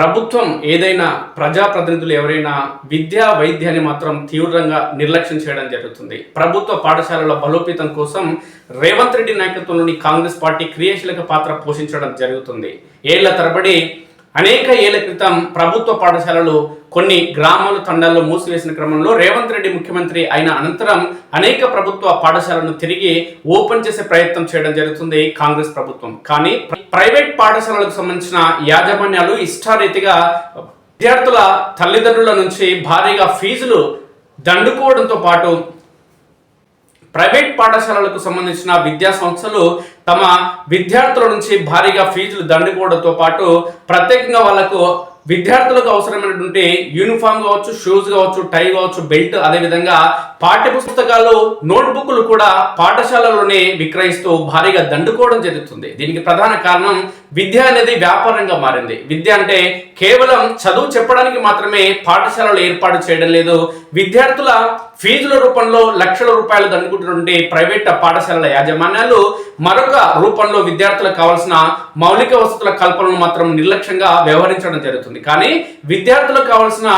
ప్రభుత్వం ఏదైనా ప్రజాప్రతినిధులు ఎవరైనా విద్యా వైద్యాన్ని మాత్రం తీవ్రంగా నిర్లక్ష్యం చేయడం జరుగుతుంది. ప్రభుత్వ పాఠశాలల బలోపేతం కోసం రేవంత్ రెడ్డి నాయకత్వంలోని కాంగ్రెస్ పార్టీ క్రియాశీలక పాత్ర పోషించడం జరుగుతుంది. ఏళ్ళ తరబడి అనేక ఏళ్ళ క్రితం ప్రభుత్వ పాఠశాలలు కొన్ని గ్రామాలు తండాల్లో మూసివేసిన క్రమంలో రేవంత్ రెడ్డి ముఖ్యమంత్రి అయిన అనంతరం అనేక ప్రభుత్వ పాఠశాలను తిరిగి ఓపెన్ చేసే ప్రయత్నం చేయడం జరుగుతుంది కాంగ్రెస్ ప్రభుత్వం. కానీ ప్రైవేట్ పాఠశాలలకు సంబంధించిన యాజమాన్యాలు ఇష్టారీతిగా విద్యార్థుల తల్లిదండ్రుల నుంచి భారీగా ఫీజులు దండుకోవడంతో పాటు ప్రైవేట్ పాఠశాలలకు సంబంధించిన విద్యా సంస్థలు తమ విద్యార్థుల నుంచి భారీగా ఫీజులు దండుకోవడంతో పాటు ప్రత్యేకంగా వాళ్ళకు విద్యార్థులకు అవసరమైనటువంటి యూనిఫామ్ కావచ్చు షూస్ కావచ్చు టై కావచ్చు బెల్ట్ అదేవిధంగా పాఠ్య పుస్తకాలు నోట్బుక్లు కూడా పాఠశాలలోనే విక్రయిస్తూ భారీగా దండుకోవడం జరుగుతుంది. దీనికి ప్రధాన కారణం విద్య అనేది వ్యాపారంగా మారింది. విద్య అంటే కేవలం చదువు చెప్పడానికి మాత్రమే పాఠశాలలు ఏర్పాటు చేయడం లేదు. విద్యార్థుల ఫీజుల రూపంలో లక్షల రూపాయలు దండుకుంటున్నటువంటి ప్రైవేట్ పాఠశాలల యాజమాన్యాలు మరొక రూపంలో విద్యార్థులకు కావాల్సిన మౌలిక వసతుల కల్పనను మాత్రం నిర్లక్ష్యంగా వ్యవహరించడం జరుగుతుంది. కానీ విద్యార్థులకు కావాల్సిన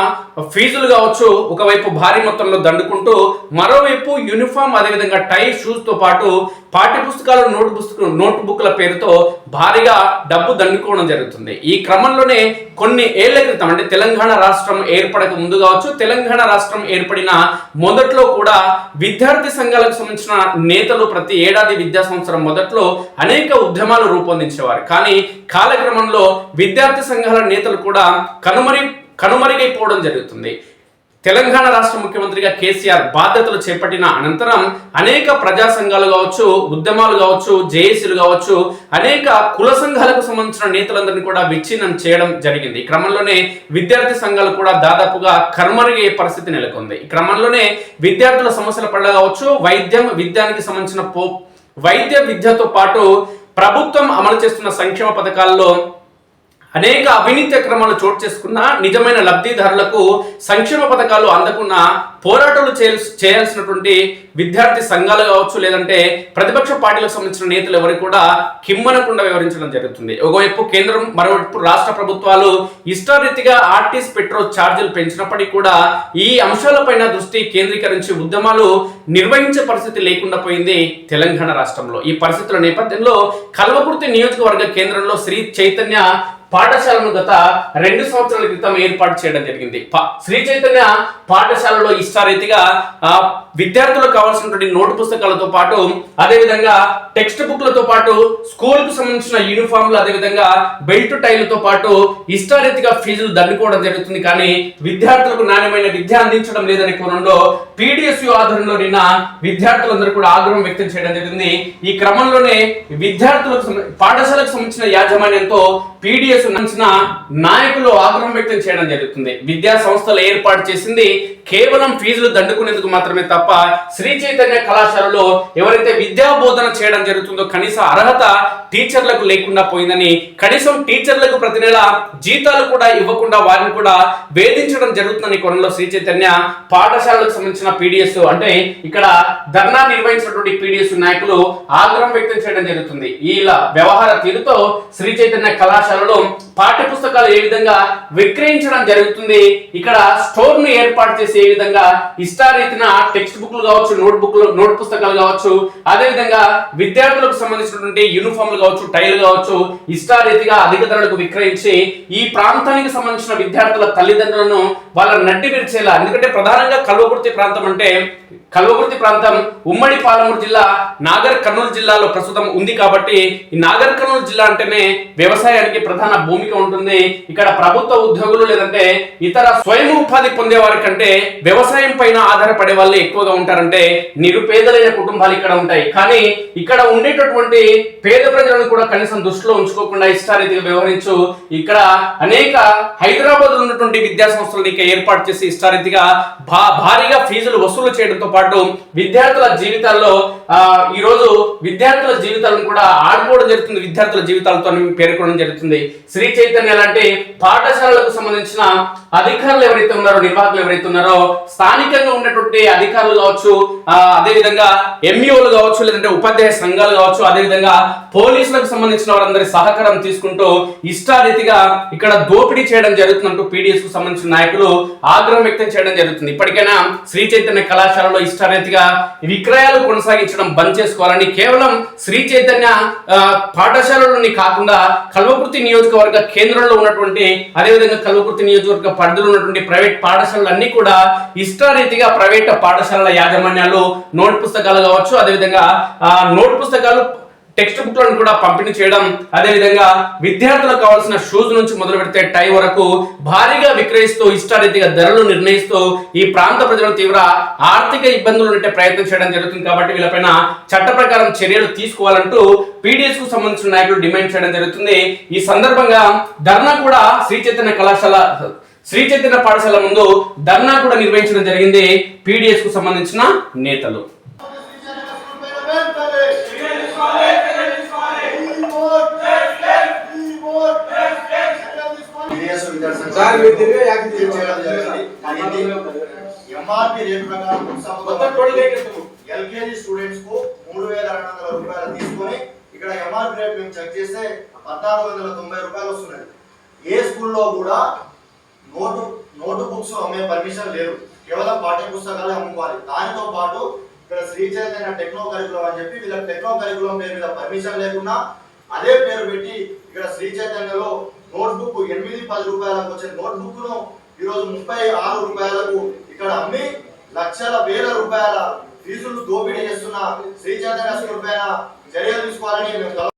ఫీజులు కావచ్చు ఒకవైపు భారీ మొత్తంలో దండుకుంటూ మరోవైపు యూనిఫామ్ అదేవిధంగా టై షూస్తో పాటు పాఠ్య పుస్తకాలు నోట్ పుస్తక నోట్బుక్ల పేరుతో భారీగా డబ్బు దండుకోవడం జరుగుతుంది. ఈ క్రమంలోనే కొన్ని ఏళ్ళ క్రితం అంటే తెలంగాణ రాష్ట్రం ఏర్పడక ముందు కావచ్చు తెలంగాణ రాష్ట్రం ఏర్పడిన మొదట్లో కూడా విద్యార్థి సంఘాలకు సంబంధించిన నేతలు ప్రతి ఏడాది విద్యా సంవత్సరం మొదట్లో అనేక ఉద్యమాలు రూపొందించేవారు. కానీ కాలక్రమంలో విద్యార్థి సంఘాల నేతలు కూడా కనుమరి కనుమరుగైపోవడం జరుగుతుంది. తెలంగాణ రాష్ట్ర ముఖ్యమంత్రిగా కేసీఆర్ బాధ్యతలు చేపట్టిన అనంతరం అనేక ప్రజా సంఘాలు కావచ్చు ఉద్యమాలు కావచ్చు జేఏసీలు కావచ్చు అనేక కుల సంఘాలకు సంబంధించిన నేతలందరినీ కూడా విచ్ఛిన్నం చేయడం జరిగింది. ఈ క్రమంలోనే విద్యార్థి సంఘాలు కూడా దాదాపుగా కర్మరిగే పరిస్థితి నెలకొంది. ఈ క్రమంలోనే విద్యార్థుల సమస్యల పట్ల కావచ్చు వైద్యం విద్యానికి సంబంధించిన పో వైద్య విద్యతో పాటు ప్రభుత్వం అమలు చేస్తున్న సంక్షేమ పథకాల్లో అనేక అవినీతి క్రమాలు చోటు చేసుకున్న నిజమైన లబ్ధిదారులకు సంక్షేమ పథకాలు అందకున్న పోరాటాలు చేయాల్సి చేయాల్సినటువంటి విద్యార్థి సంఘాలు కావచ్చు లేదంటే ప్రతిపక్ష పార్టీలకు సంబంధించిన నేతలు ఎవరు కూడా కిమ్మనకుండా వివరించడం జరుగుతుంది. ఒకవైపు కేంద్రం మరోవైపు రాష్ట్ర ప్రభుత్వాలు ఇష్టారీతిగా ఆర్టీసీ పెట్రోల్ ఛార్జీలు పెంచినప్పటికీ కూడా ఈ అంశాలపైన దృష్టి కేంద్రీకరించి ఉద్యమాలు నిర్వహించే పరిస్థితి లేకుండా పోయింది తెలంగాణ రాష్ట్రంలో. ఈ పరిస్థితుల నేపథ్యంలో కల్వకుర్తి నియోజకవర్గ కేంద్రంలో శ్రీ చైతన్య పాఠశాలను గత రెండు సంవత్సరాల క్రితం ఏర్పాటు చేయడం జరిగింది. శ్రీ చైతన్య పాఠశాలలో ఇష్టారీతిగా విద్యార్థులకు కావాల్సినటువంటి నోటు పుస్తకాలతో పాటు అదేవిధంగా టెక్స్ట్ బుక్లతో పాటు స్కూల్కు సంబంధించిన యూనిఫామ్లు అదేవిధంగా బెల్ట్ టైలతో పాటు ఇష్టారీతిగా ఫీజులు దండుకోవడం జరుగుతుంది. కానీ విద్యార్థులకు నాణ్యమైన విద్య అందించడం లేదనే కోణంలో పీడిఎస్యు ఆధ్వర్యంలో నిన్న విద్యార్థులందరూ కూడా ఆగ్రహం వ్యక్తం చేయడం జరిగింది. ఈ క్రమంలోనే విద్యార్థులకు పాఠశాలకు సంబంధించిన యాజమాన్యంతో పీడిఎస్ నాయకులు ఆగ్రహం వ్యక్తం చేయడం జరుగుతుంది. విద్యా సంస్థలు ఏర్పాటు చేసింది కేవలం ఫీజులు దండుకునేందుకు మాత్రమే తప్ప శ్రీ చైతన్య కళాశాలలో ఎవరైతే విద్యా బోధన చేయడం జరుగుతుందో కనీస అర్హత టీచర్లకు లేకుండా పోయిందని కనీసం టీచర్లకు ప్రతి నెల జీతాలు కూడా ఇవ్వకుండా వారిని కూడా వేధించడం జరుగుతుందని కోణంలో శ్రీ చైతన్య పాఠశాలకు సంబంధించిన పీడిఎస్ అంటే ఇక్కడ ధర్నా నిర్వహించినటువంటి పీడిఎస్ నాయకులు ఆగ్రహం వ్యక్తం చేయడం జరుగుతుంది. ఇలా వ్యవహార తీరుతో శ్రీ చైతన్య కళాశాలలో పాఠ్య పుస్తకాలు ఏ విధంగా విక్రయించడం జరుగుతుంది ఇక్కడ స్టోర్ను ఏర్పాటు చేసి ఏ విధంగా ఇష్టారీతిన టెక్స్ట్ బుక్లు కావచ్చు నోట్ బుక్లు నోట్ పుస్తకాలు కావచ్చు అదే విధంగా విద్యార్థులకు సంబంధించినటువంటి యూనిఫామ్లు కావచ్చు టైలు కావచ్చు ఇష్టారీతిగా అధిక ధరలకు విక్రయించి ఈ ప్రాంతానికి సంబంధించిన విద్యార్థుల తల్లిదండ్రులను వాళ్ళ నడ్డి విరిచేలా ఎందుకంటే ప్రధానంగా కల్వకుర్తి ప్రాంతం అంటే కల్వకుర్తి ప్రాంతం ఉమ్మడి పాలమూరు జిల్లా నాగర్ కర్నూలు జిల్లాలో ప్రస్తుతం ఉంది కాబట్టి ఈ నాగర్ కర్నూలు జిల్లా అంటేనే వ్యవసాయానికి ప్రధాన భూమిక ఉంటుంది. ఇక్కడ ప్రభుత్వ ఉద్యోగులు లేదంటే ఇతర స్వయం ఉపాధి పొందే వారి కంటే వ్యవసాయం పైన ఆధారపడే వాళ్ళు ఎక్కువగా ఉంటారంటే నిరుపేదలైన కుటుంబాలు ఇక్కడ ఉంటాయి. కానీ ఇక్కడ ఉండేటటువంటి పేద ప్రజలను కూడా కనీసం దృష్టిలో ఉంచుకోకుండా ఇష్టారీతిగా వ్యవహరించు ఇక్కడ అనేక హైదరాబాద్ ఉన్నటువంటి విద్యా సంస్థలు ఏర్పాటు చేసి ఇష్టారీతిగా భారీగా ఫీజులు వసూలు చేయడంతో పాటు విద్యార్థుల జీవితాల్లో ఈ రోజు విద్యార్థుల జీవితాలను కూడా ఆడుకోవడం జరుగుతుంది విద్యార్థుల జీవితాలతో పేర్కొనడం జరుగుతుంది. శ్రీ చైతన్య లాంటి పాఠశాలలకు సంబంధించిన అధికారులు ఎవరైతే ఉన్నారో నిర్వాహకులు ఎవరైతే ఉన్నారో స్థానికంగా ఉన్నటువంటి అధికారులు కావచ్చు అదేవిధంగా అదే విధంగా ఎంఈఓలు కావచ్చు లేదంటే ఉపాధ్యాయ సంఘాలు కావచ్చు అదే విధంగా పోలీసులకు సంబంధించిన వారందరి సహకారం తీసుకుంటూ ఇష్టారీతిగా ఇక్కడ దోపిడీ చేయడం జరుగుతుందంటూ పీడిఎస్కు సంబంధించిన నాయకులు ఆగ్రహం వ్యక్తం చేయడం జరుగుతుంది. ఇప్పటికైనా శ్రీ చైతన్య కళాశాలలో ఇష్టారీతిగా విక్రయాలు కొనసాగించడం బంద్ చేసుకోవాలని కేవలం శ్రీ చైతన్య పాఠశాలలోని కాకుండా కల్వకుర్తి నియోజకవర్గ కేంద్రంలో ఉన్నటువంటి అదేవిధంగా కల్వకుర్తి నియోజకవర్గ పరిధిలో ఉన్నటువంటి ప్రైవేట్ పాఠశాలలు అన్ని కూడా ఇష్టారీతిగా ప్రైవేట్ పాఠశాలల యాజమాన్యాలు నోట్ పుస్తకాలు కావచ్చు అదేవిధంగా నోట్ పుస్తకాలు టెక్స్ట్ బుక్లను కూడా పంపిణీ చేయడం అదేవిధంగా విద్యార్థులకు కావాల్సిన షూస్ నుంచి మొదలు పెడితే టై వరకు భారీగా విక్రయిస్తూ ఇష్టారీతిగా ధరలు నిర్ణయిస్తూ ఈ ప్రాంత ప్రజలు తీవ్ర ఆర్థిక ఇబ్బందులు ఉండే ప్రయత్నం చేయడం జరుగుతుంది. కాబట్టి వీళ్ళపైన చట్ట ప్రకారం చర్యలు తీసుకోవాలంటూ పీడిఎస్కు సంబంధించిన నాయకులు డిమాండ్ చేయడం జరుగుతుంది. ఈ సందర్భంగా ధర్నా కూడా శ్రీ చైతన్య కళాశాల శ్రీ చైతన్య పాఠశాల ముందు ధర్నా కూడా నిర్వహించడం జరిగింది. పీడిఎస్కు సంబంధించిన నేతలు. ఎంఆర్పి రేట్ ప్రకారం? ఎల్కేజీ స్టూడెంట్స్కు మూడు వేల రెండు వందల రూపాయలు తీసుకొని ఇక్కడ ఎంఆర్పి రేట్ మేము చెక్ చేస్తే పద్నాలుగు వందల తొంభై రూపాయలు వస్తున్నాయి. ఏ స్కూల్లో కూడా నోటు నోటు బుక్స్ అమ్మే పర్మిషన్ లేదు. కేవలం పాఠ్య పుస్తకాలే అమ్ముకోవాలి. దానితో పాటు ఇక్కడ శ్రీ చైతన్య టెక్నో కరికులం అని చెప్పి వీళ్ళకి టెక్నో కరికులం పేరు మీద పర్మిషన్ లేకుండా అదే పేరు పెట్టి ఇక్కడ శ్రీ చైతన్యలో నోట్బుక్ ఎనిమిది పది రూపాయలకు వచ్చే నోట్బుక్ను ఈరోజు ముప్పై ఆరు రూపాయలకు ఇక్కడ అమ్మి లక్షల వేల రూపాయల ఫీజులు దోపిడీ చేస్తున్న శ్రీ చైతన్య స్కూల్ పైన చర్యలు తీసుకోవాలని మేము